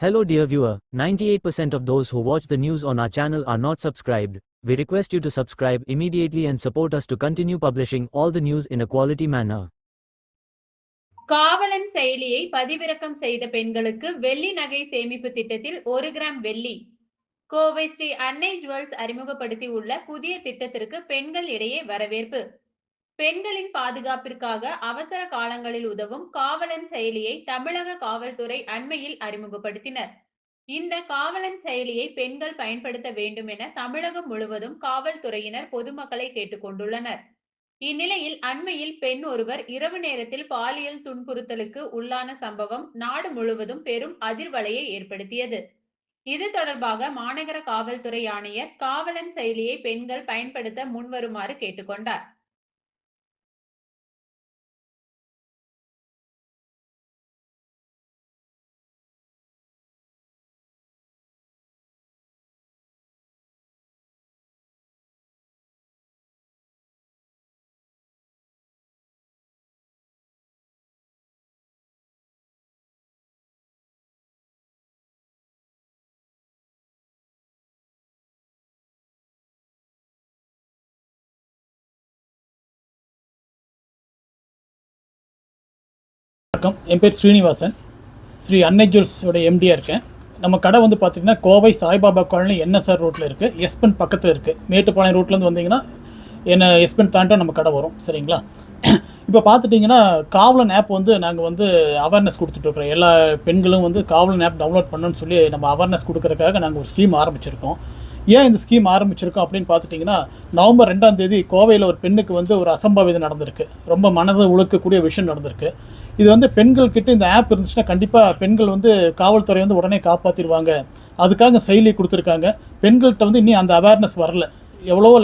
Hello dear viewer, 98% of those who watch the news on our channel are not subscribed. We request you to subscribe immediately and support us to continue publishing all the news in a quality manner. காவலன் செயலியை பதிவிறக்கம் செய்த பெண்களுக்கு வெள்ளி நகை சேமிப்பு திட்டத்தில் ஒரு கிராம் வெள்ளி கோவை ஸ்ரீ அன்னை ஜுவல்ஸ் அறிமுகப்படுத்தி உள்ள புதிய திட்டத்திற்கு பெண்கள் இடையே வரவேற்பு பெண்களின் பாதுகாப்பிற்காக அவசர காலங்களில் உதவும் காவலன் செயலியை தமிழக காவல்துறை அண்மையில் அறிமுகப்படுத்தினர். இந்த காவலன் செயலியை பெண்கள் பயன்படுத்த வேண்டும் என தமிழகம் முழுவதும் காவல்துறையினர் பொதுமக்களை கேட்டுக்கொண்டுள்ளனர் இந்நிலையில் அண்மையில் பெண் ஒருவர் இரவு நேரத்தில் பாலியல் துன்புறுத்தலுக்கு உள்ளான சம்பவம் நாடு முழுவதும் பெரும் அதிர்வலையை ஏற்படுத்தியது. இது தொடர்பாக மாநகர காவல்துறை ஆணையர் காவலன் செயலியை பெண்கள் பயன்படுத்த முன்வருமாறு கேட்டுக்கொண்டார் வணக்கம். என் பேர் ஸ்ரீனிவாசன். ஸ்ரீ அன்னை ஜுவல்ஸோட எம்டியாக இருக்கேன். நம்ம கடை வந்து பார்த்திங்கன்னா கோவை சாய்பாபா காலனி என்எஸ்ஆர் ரோட்டில் இருக்குது எஸ்பென் பக்கத்தில் இருக்குது மேட்டுப்பாளையம் ரோட்லேருந்து வந்தீங்கன்னா என்ன எஸ்பென் தாண்ட நம்ம கடை வரும். சரிங்களா? இப்போ பார்த்துட்டிங்கன்னா காவலன் ஆப் வந்து நாங்கள் வந்து அவேர்னஸ் கொடுத்துட்ருக்குறோம் எல்லா பெண்களும் வந்து காவலன் ஆப் டவுன்லோட் பண்ணணும்னு சொல்லி நம்ம அவேர்னஸ் கொடுக்குறதுக்காக நாங்கள் ஒரு ஸ்கீம் ஆரம்பிச்சிருக்கோம். ஏன் இந்த ஸ்கீம் ஆரம்பிச்சிருக்கோம் அப்படின்னு பார்த்துட்டிங்கன்னா நவம்பர் ரெண்டாம் தேதி கோவையில் ஒரு பெண்ணுக்கு வந்து ஒரு அசம்பாவிதம் நடந்திருக்கு. ரொம்ப மனதை உழுக்கக்கூடிய விஷயம் நடந்திருக்கு. இது வந்து பெண்கள் கிட்ட இந்த ஆப் இருந்துச்சுன்னா கண்டிப்பாக பெண்கள் வந்து காவல்துறை வந்து உடனே காப்பாற்றிடுவாங்க அதுக்காக செயலி கொடுத்துருக்காங்க. பெண்கள்கிட்ட வந்து இன்னும் அந்த அவேர்னஸ் வரல. எவ்வளவோ